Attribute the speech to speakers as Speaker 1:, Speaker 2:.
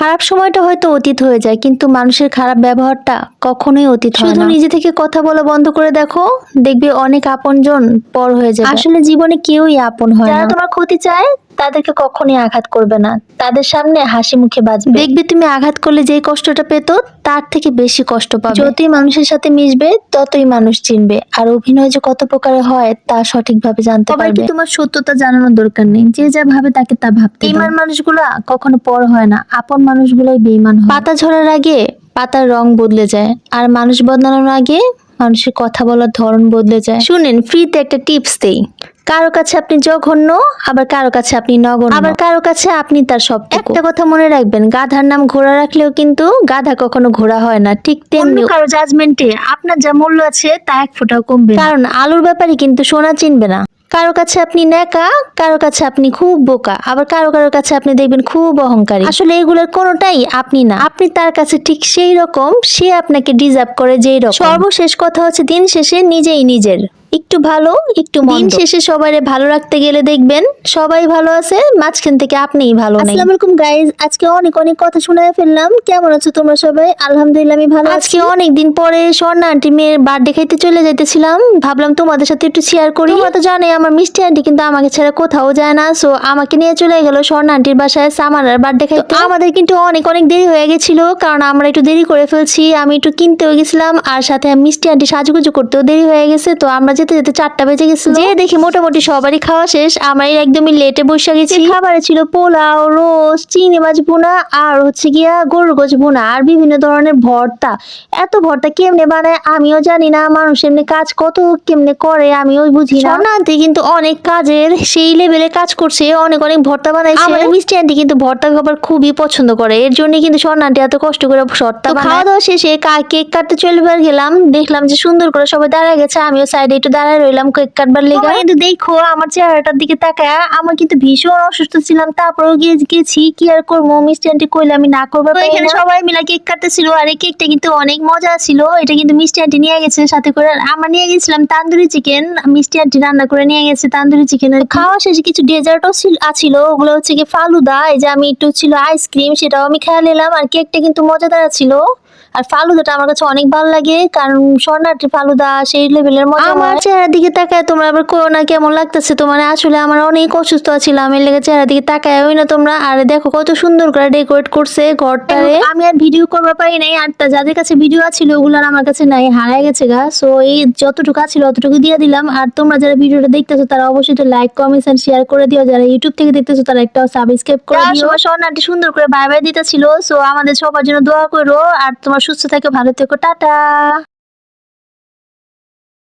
Speaker 1: খারাপ সময়টা হয়তো অতীত হয়ে যায় কিন্তু মানুষের খারাপ ব্যবহারটা কখনোই অতীত হয় শুধু। নিজে থেকে কথা বলা বন্ধ করে দেখো দেখবে অনেক আপনজন পর হয়ে যাবে আসলে জীবনে কেউই আপন হয়
Speaker 2: যারা
Speaker 1: না তোমার ক্ষতি চায় তাদেরকে কখনোই আঘাত করবে না। তাদের সামনে হাসি মুখে বাঁচবে দেখবে তুমি আঘাত করলে যেই কষ্টটা পেতো তার থেকে বেশি কষ্ট পাবে। যতই মানুষের সাথে মিশবে ততই মানুষ চিনবে। আর অভিনয় যে কত প্রকারের হয় তা সঠিকভাবে জানতে পারবে। তোমার সত্যতা জানানোর দরকার নেই। যে যা ভাবে তাকে তা ভাবতে বেঈমান মানুষগুলা কখনো পর হয় না। আপন মানুষগুলোই বেঈমান হয়। পাতা ঝরার আগে পাতার রং বদলে যায়। আর মানুষ বদলানোর আগে মানুষের কথা বলার ধরন বদলে যায়। শুনেন ফ্রিতে একটা টিপস দেই। কারও কাছে আপনি জঘন্য আবার কারও কাছে আপনি নগণ্য। আবার কারও কাছে আপনি তার সব একটা কথা মনে রাখবেন গাধার নাম ঘোড়া রাখলেও কিন্তু গাধা কখনো ঘোড়া হয় না ঠিক তেমনি কারও জাজমেন্টে আপনার যা মূল্য আছে তা এক ফোঁটাও কমবে কারণ আলুর ব্যাপারে কিন্তু সোনা চিনবে না। কারও কাছে আপনি নেকা কারও কাছে আপনি খুব বোকা, আবার কারও কারও কাছে আপনি দেখবেন খুব অহংকারী। আসলে এগুলোর কোনোটাই আপনি না। আপনি তার কাছে ঠিক সেই রকম, সে আপনাকে ডিজার্ভ করে যেই রকম। সর্বশেষ কথা হচ্ছে দিন শেষে নিজেই নিজের। একটু ভালো একটু দিন শেষে সবাই ভালো রাখতে গেলে দেখবেন সবাই ভালো আছে মাঝখান থেকে আপনিই ভালো নেই। আসসালামু আলাইকুম গাইজ আজকে অনেক অনেক কথা শোনায় ফেললাম। কেমন আছো তোমরা সবাই? আলহামদুলিল্লাহ আমি ভালো আজকে অনেক দিন পরে স্বর্ণা আন্টি মেয়ের বার্থডে খাইতে চলে যাইতেছিলাম। ভাবলাম তোমাদের সাথে একটু শেয়ার করি। তোমরা তো জানোই আমার মিষ্টি আন্টি কিন্তু আমাকে ছাড়া কোথাও যায় না। সো আমাকে নিয়ে চলে গেল স্বর্ণা আন্টির বাসায় সামারার বার্থডে খাইতে। আমাদের কিন্তু অনেক অনেক দেরি হয়ে গেছিল কারণ আমরা একটু দেরি করে ফেলছি। আমি একটু কিনতেও গেছিলাম আর সাথে মিষ্টি আন্টি সাজুগুজু করতেও দেরি হয়ে গেছে। তো আমরা যেতে যেতে চারটা বেজে গেছিল। যে দেখি মোটামুটি সবারই খাওয়া শেষ আমরা একদমই লেটে বসে গেছি। খাবারে ছিল পোলাও রোস্ট চিংড়ি মাছ বোনা আর হচ্ছে গিয়া গরুর গোছ ভুনা আর বিভিন্ন ধরনের ভর্তা। এত ভর্তা কেমনে বানায় আমিও জানি না মানুষ এমনি কাজ কত কেমনে করে আমিও বুঝি না। আন্টি কিন্তু অনেক কাজের সেই লেভেলে কাজ করছে অনেক অনেক ভর্তা বানাইছে। আমাদের মিষ্টি আন্টি কিন্তু ভর্তা খাবার খুবই পছন্দ করে এর জন্য কিন্তু স্বর্ণা আন্টি এত কষ্ট করে ভর্তা খাওয়া দাওয়া শেষে কেক কাটতে চলে গেলাম দেখলাম যে সুন্দর করে সবাই দাঁড়ায় গেছে আমিও সাইডে একটু দাঁড়ায় রইলাম কেক কাটবার লেগে। কিন্তু দেখো আমার চেহারাটার দিকে তাকায় আমার কিন্তু ভীষণ অসুস্থ ছিলাম তারপরেও গিয়ে গেছি কি আর করব? মিষ্টি আন্টি কইলে আমি না করব এখানে সবাই মিলে কেক কাটতেছিল আর এই কেকটা কিন্তু অনেক মজা ছিল এটা কিন্তু মিষ্টি আন্টি নিয়ে গেছে সাথে করে আর আমরা নিয়ে গেছিলাম তান্দুরি চিকেন মিষ্টি আন্টি রান্না করে নিয়ে গেছে তান্দুরি চিকেন। খাওয়া শেষে কিছু ডেজার্টও ছিল ওগুলো হচ্ছে কি ফালুদা এই যে আমি একটু ছিল আইসক্রিম সেটাও আমি খেয়ে নিলাম আর কেকটা কিন্তু মজাদার ছিল। আর ফালুদাটা আমার কাছে অনেক ভালো লাগে কারণ স্বর্ণাটি ফালুদা সেই লেভেলের মজা আমার চেহারার দিকে তাকায় তোমরা আবার করো না কেমন লাগতেছে তোমার? আসলে আমার অনেক অসুস্থ ছিলাম এর লেগে চেহারার দিকে তাকায় ওই না তোমরা। আর দেখো কত সুন্দর করে ডেকোরেট করছে ঘরটারে। আমি আর ভিডিও করবার পারি নাই আর যাদের কাছে ভিডিও ছিল ওগুলো আমার কাছে নাই হারায় গেছে গা। সো এই যতটুকু ছিল অতটুকু দিয়ে দিলাম। আর তোমরা যারা ভিডিওটা দেখতেছো তারা অবশ্যই লাইক কমেন্টস এন্ড শেয়ার করে দিও। যারা ইউটিউব থেকে দেখতেছো তারা একটা সাবস্ক্রাইব করে দিও। স্বর্ণাটি সুন্দর করে বাই বাই দিতেছিল সো আমাদের সবার জন্য দোয়া করো। আর তোমার সুস্থ থেকে ভালো থেকো টাটা।